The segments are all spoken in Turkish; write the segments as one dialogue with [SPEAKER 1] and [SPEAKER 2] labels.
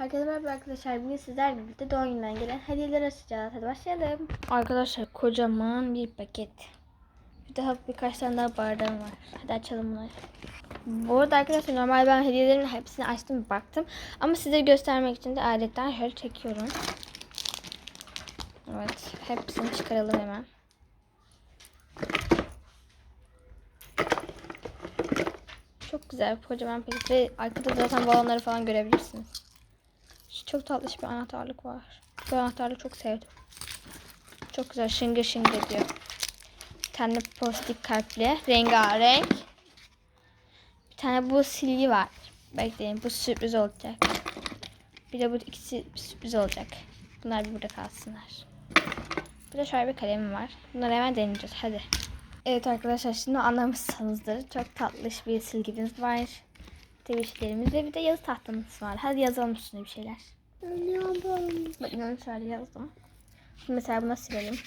[SPEAKER 1] Herkese merhaba arkadaşlar. Bugün sizlerle birlikte doğum gününden gelen hediyeler açacağız. Hadi başlayalım. Arkadaşlar kocaman bir paket. Bir daha birkaç tane daha bardağım var. Hadi açalım bunları. Bu arada arkadaşlar normal ben hediyelerimin hepsini açtım baktım. Ama size göstermek için de adetten şöyle çekiyorum. Evet. Hepsini çıkaralım hemen. Çok güzel kocaman paket ve arkada zaten balonları falan görebilirsiniz. Çok tatlış bir anahtarlık var. Bu anahtarlığı çok sevdim. Çok güzel şıngır şıngır diyor. Bir tane postik kalpli rengarenk. Bir tane bu silgi var. Bekleyin bu sürpriz olacak. Bir de bu ikisi sürpriz olacak. Bunlar bir burada kalsınlar. Bir de şöyle bir kalemim var. Bunları hemen deneyeceğiz. Hadi. Evet arkadaşlar şimdi anlamışsınızdır. Çok tatlış bir silgimiz var. Tebeşirlerimiz ve bir de yazı tahtamız var. Hadi yazalım üstüne bir şeyler.
[SPEAKER 2] Ölüyorum.
[SPEAKER 1] Bakın onu şöyle yazdım. Şimdi mesela buna silelim.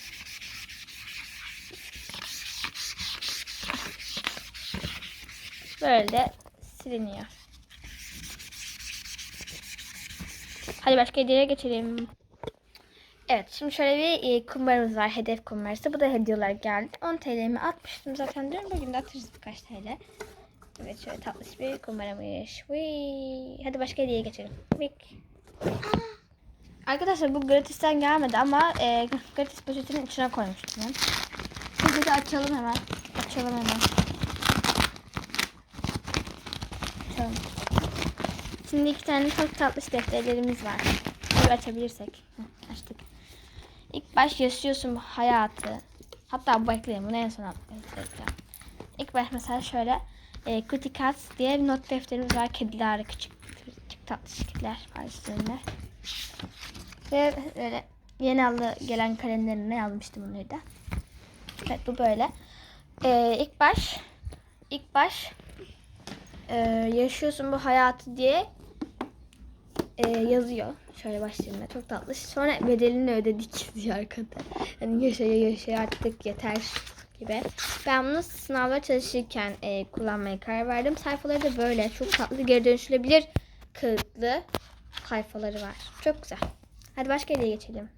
[SPEAKER 1] Böyle siliniyor. Hadi başka hediyeye geçelim. Evet şimdi şöyle bir e, kumbaramız var. Hedef kumbarası. Bu da hediyeler geldi. 10 TL'mi atmıştım zaten diyorum. Bugün de atarız birkaç TL. Evet şöyle tatlış bir kumbaramış. Vıy. Hadi başka hediyeye geçelim. Vik. Arkadaşlar bu gratisten gelmedi ama e, gratis poşetinin içine koymuştum ben. Şimdi açalım hemen. Açalım hemen. Açalım. Şimdi iki tane çok tatlış defterlerimiz var. Bir açabilirsek. Heh, açtık. İlk baş yaşıyorsun bu hayatı. Hatta bekleyin bunu en son atmayı İlk baş mesela şöyle e, Kitty Cats diye bir not defterimiz var. Kediler küçük, küçük tatlı kediler var. Ve böyle yeni aldı gelen kalemlerine yazmıştım bunları da. Evet bu böyle. Ee, ilk baş ilk baş e, yaşıyorsun bu hayatı diye e, yazıyor. Şöyle başlayayım çok tatlı. Sonra bedelini ödedik diyor arkada. Yani yaşaya yaşaya artık yeter gibi. Ben bunu sınavda çalışırken e, kullanmaya karar verdim. Sayfaları da böyle çok tatlı geri dönüşülebilir kağıtlı sayfaları var. Çok güzel. Hadi başka yere geçelim.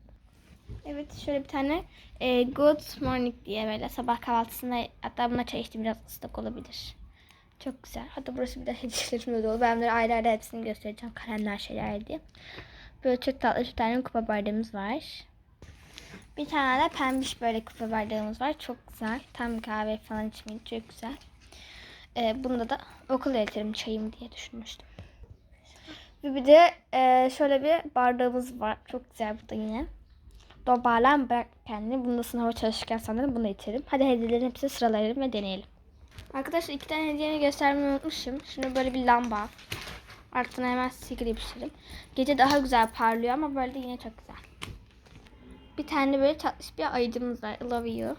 [SPEAKER 1] Evet şöyle bir tane e, Good Morning diye böyle sabah kahvaltısında hatta buna çay içtim biraz ıslak olabilir. Çok güzel. Hatta burası bir de hediyelerimle dolu. Ben bunları ayrı ayrı hepsini göstereceğim. Kalemler şeyler diye. Böyle çok tatlı bir tane kupa bardağımız var. Bir tane de pembiş böyle kupa bardağımız var. Çok güzel. Tam kahve falan içmeyi çok güzel. E, bunda da okul iletirim çayım diye düşünmüştüm. Ve bir de e, şöyle bir bardağımız var. Çok güzel bu da yine. Dobarlan bırak kendini. Bunu da sınava çalışırken sanırım bunu içerim. Hadi hediyelerin hepsini sıralayalım ve deneyelim. Arkadaşlar iki tane hediyeni göstermeyi unutmuşum. Şimdi böyle bir lamba. Altına hemen sticker yapıştırdım. Gece daha güzel parlıyor ama böyle de yine çok güzel. Bir tane böyle tatlış bir ayıcımız var. I love you.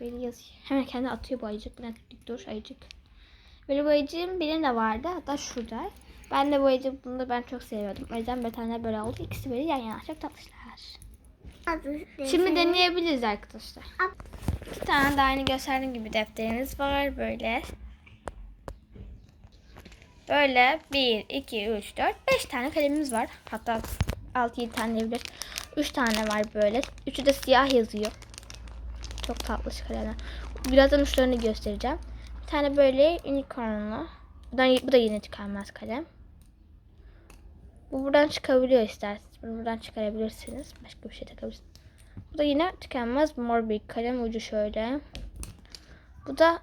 [SPEAKER 1] Böyle yazıyor. Hemen kendi atıyor bu ayıcık. Dakika dur ayıcık. Böyle bu ayıcığın birinin de vardı. Hatta şurada. Ben de bu ayıcık bunu da ben çok seviyordum. O yüzden bir tane böyle oldu. İkisi böyle yan yana. Çok tatlışlar. Şimdi deneyebiliriz arkadaşlar. İki tane de aynı gösterdiğim gibi defteriniz var. Böyle. Böyle 1, 2, 3, 4, 5 tane kalemimiz var. Hatta 6-7 tane diyebilir. 3 tane var böyle. Üçü de siyah yazıyor. Çok tatlı kalemler. Birazdan uçlarını göstereceğim. Bir tane böyle unicornlu. Buradan, bu da yine çıkarmaz kalem. Bu buradan çıkabiliyor isterseniz. Bunu buradan çıkarabilirsiniz. Başka bir şey takabilirsiniz. Bu da yine tükenmez mor bir kalem ucu şöyle. Bu da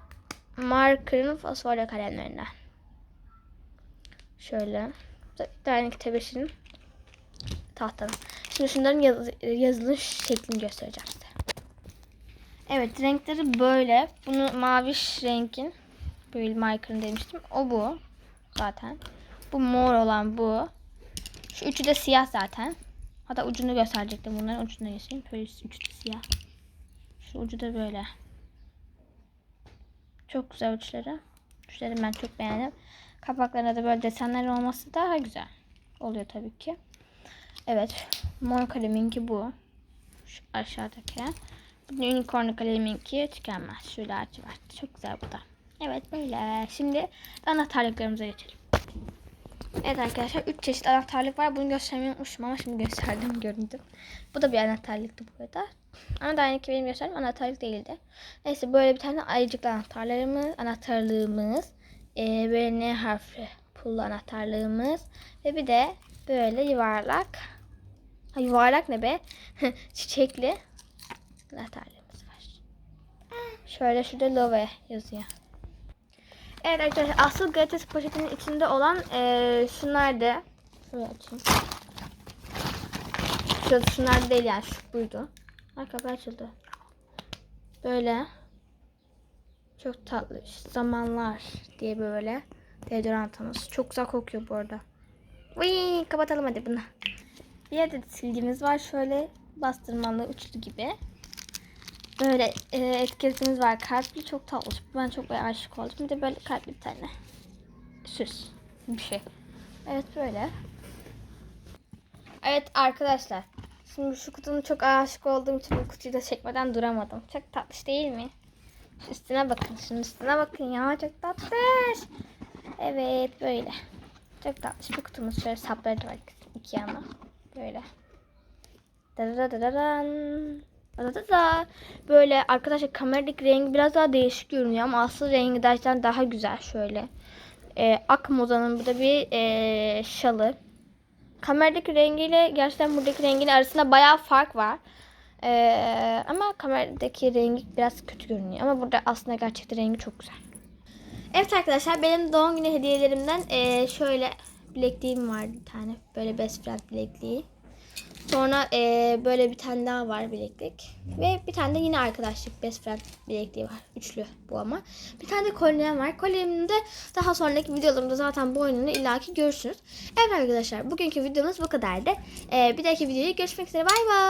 [SPEAKER 1] markerın fosforlu kalemlerinden. Şöyle. Bu da bir tane tebeşirin tahtanın. Şimdi şunların yaz, yazılış şeklini göstereceğim size. Evet renkleri böyle. Bunu maviş renkin böyle markerın demiştim. O bu zaten. Bu mor olan bu. Şu üçü de siyah zaten. Hatta ucunu gösterecektim bunların ucunu göstereyim. Böyle üçü de siyah. Şu ucu da böyle. Çok güzel uçları. Uçları ben çok beğendim. Kapaklarında da böyle desenler olması daha güzel. Oluyor tabii ki. Evet. Mor kaleminki bu. Şu aşağıdaki. Bu unicorn kaleminki tükenmez. Şöyle lacivert. Çok güzel bu da. Evet böyle. Şimdi anahtarlıklarımıza geçelim. Evet arkadaşlar 3 çeşit anahtarlık var. Bunu göstermeyi unutmuşum ama şimdi gösterdim göründüm. Bu da bir anahtarlıktı bu arada. Ama daha önceki benim gösterdiğim anahtarlık değildi. Neyse böyle bir tane ayıcıklı anahtarlarımız, anahtarlığımız. Ee, böyle N harfli pullu anahtarlığımız. Ve bir de böyle yuvarlak. Ha, yuvarlak ne be? Çiçekli anahtarlığımız var. Şöyle şurada Love yazıyor. Evet arkadaşlar asıl gratis poşetinin içinde olan eee şunlar da. Şöyle açayım. Şu, şunlar değil yani şu buydu. Ay kapı açıldı. Böyle. Çok tatlı. Zamanlar diye böyle. Deodorantımız. Çok güzel kokuyor bu arada. Uy, kapatalım hadi bunu. Bir adet silgimiz var. Şöyle bastırmalı uçlu gibi. Böyle e, etiketimiz var. Kalpli çok tatlı. Ben çok bayağı aşık oldum. Bir de böyle kalpli bir tane. Süs. Bir şey. Evet böyle. Evet arkadaşlar. Şimdi şu kutunun çok aşık olduğum için bu kutuyu da çekmeden duramadım. Çok tatlış değil mi? Şu üstüne bakın. Şunun üstüne bakın ya. Çok tatlış. Evet böyle. Çok tatlış bir kutumuz. Şöyle sapları da var iki yana. Böyle. Dadadadadan. Dadadada. Böyle arkadaşlar kameradaki rengi biraz daha değişik görünüyor ama asıl rengi gerçekten daha güzel şöyle. Ee, Ak Moda'nın bu da bir ee, şalı. Kameradaki rengiyle gerçekten buradaki rengin arasında bayağı fark var. Ee, ama kameradaki rengi biraz kötü görünüyor. Ama burada aslında gerçekten rengi çok güzel. Evet arkadaşlar benim doğum günü hediyelerimden ee, şöyle bilekliğim var bir tane. Böyle best friend bilekliği. Sonra eee, böyle bir tane daha var bileklik. Ve bir tane de yine arkadaşlık best friend bilekliği var. Üçlü bu ama. Bir tane de kolyem var. Kolyemin de daha sonraki videolarımda zaten bu oyununu illaki görürsünüz. Evet arkadaşlar bugünkü videomuz bu kadardı. Eee, bir dahaki videoya görüşmek üzere. Bay bay.